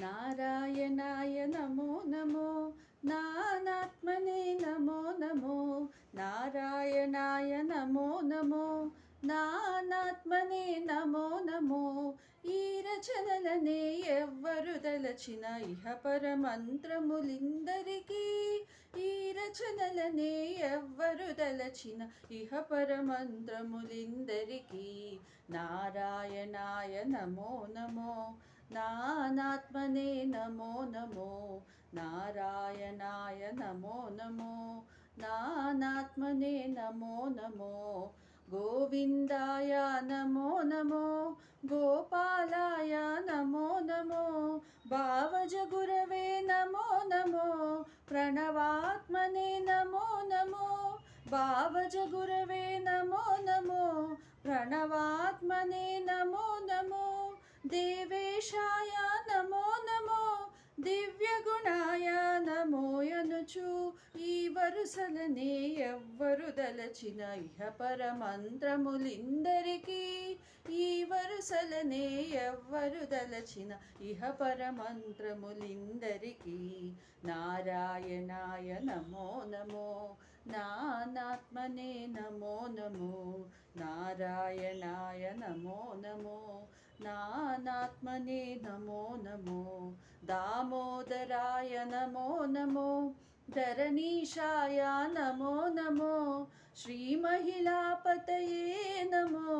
నారాయణాయ నమో నమో నానాత్మనే నమో నమో నారాయణాయ నమో నమో నానాత్మనే నమో నమో. ఈ రచనలనే ఎవ్వరు తలచిన ఇహ పరమంత్రములిందరికీ ఈ రచనలనే ఎవ్వరు తలచిన ఇహ పరమంత్రములిందరికీ. నారాయణాయ నమో నమో నానాత్మనే నమో నమో నారాయణాయ నమో నమో నానాత్మనే నమో నమో గోవిందాయ నమో నమో గోపాలాయ నమో నమో భావజగురవే నమో నమో ప్రణవాత్మనే నమో నమో భావజగురవే నమో నమో ప్రణవాత్మనే నమో నమో ఈ వరుసలనే ఎవ్వరు దలచిన ఇహ పరమంత్రములిందరికీ ఈ వరుసలనే ఎవ్వరు దలచిన ఇహ పరమంత్రములిందరికీ. నారాయణాయ నమో నమో నానాత్మనే నమో నమో నారాయణాయ నమో నమో నానాత్మనే నమో నమో దామోదరాయ నమో నమో ధరణీశాయ నమో నమో శ్రీమహిళాపతయే నమో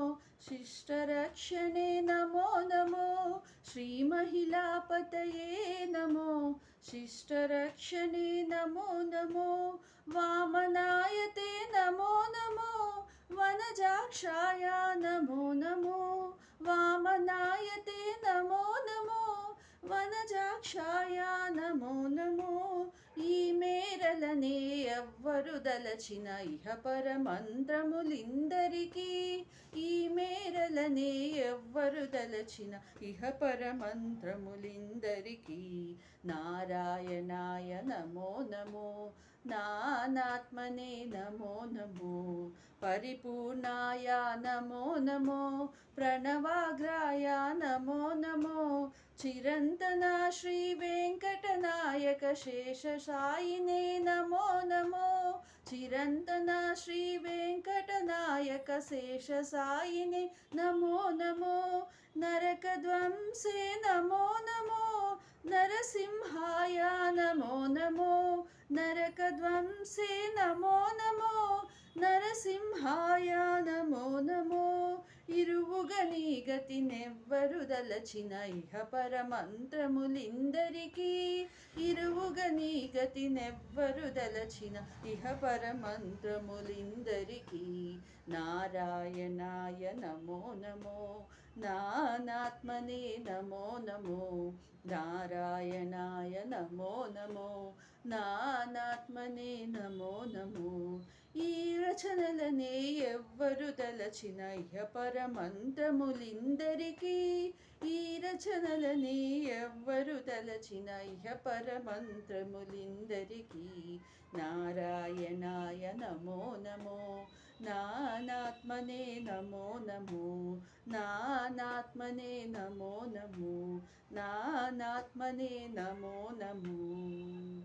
శిష్టరక్షణే నమో నమో శ్రీమహిళాపతయే నమో శిష్టరక్షణే నమో నమో వామనాయతే నమో నమో వనజాక్షాయ నమో నమో వామనాయతే నమో నమో వనజాక్షాయ నమో నమో ఈ మేరలనే ఎవ్వరు దలచిన ఇహ పరమంత్రములిందరికీ ఈ మేరలనే ఎవ్వరు దలచిన ఇహ పరమంత్రములిందరికీ. నారాయణాయ నమో నమో నానాత్మనే నమో నమో పరిపూర్ణాయ నమో నమో ప్రణవాగ్రాయ నమో నమో చిరంతన శ్రీ వెంకటనాయక శేషశాయినే నమో నమో. చిరంతన శ్రీ వెంకటనాయక శేషసాయినే నమో నమో. నరకధ్వంసే నమో నమో. నరసింహాయ నమో నమో. నరకధ్వంసే నమో నమో. నరసింహాయ ఇరువుగని గతినెవ్వరు దలచిన ఇహ పరమంత్రములిందరికీ ఇరువుగని గతినెవ్వరు దలచిన ఇహ పరమంత్రములిందరికీ నారాయణాయ నమో నమో. నానాత్మనే నమో నమో నారాయణాయ నమో నమో నానాత్మనే నమో నమో. ఈ రచనలనే ఎవ్వరు తలచిన ఇహ పరమంత్రములిందరికీ ఈ రచనలనే ఎవ్వరు తలచిన పరమంత్రములిందరికీ నారాయణాయ నమో నమో నానాత్మనే నమో నమో నా నానాత్మనే నమో నమో నానాత్మనే నమో నమో.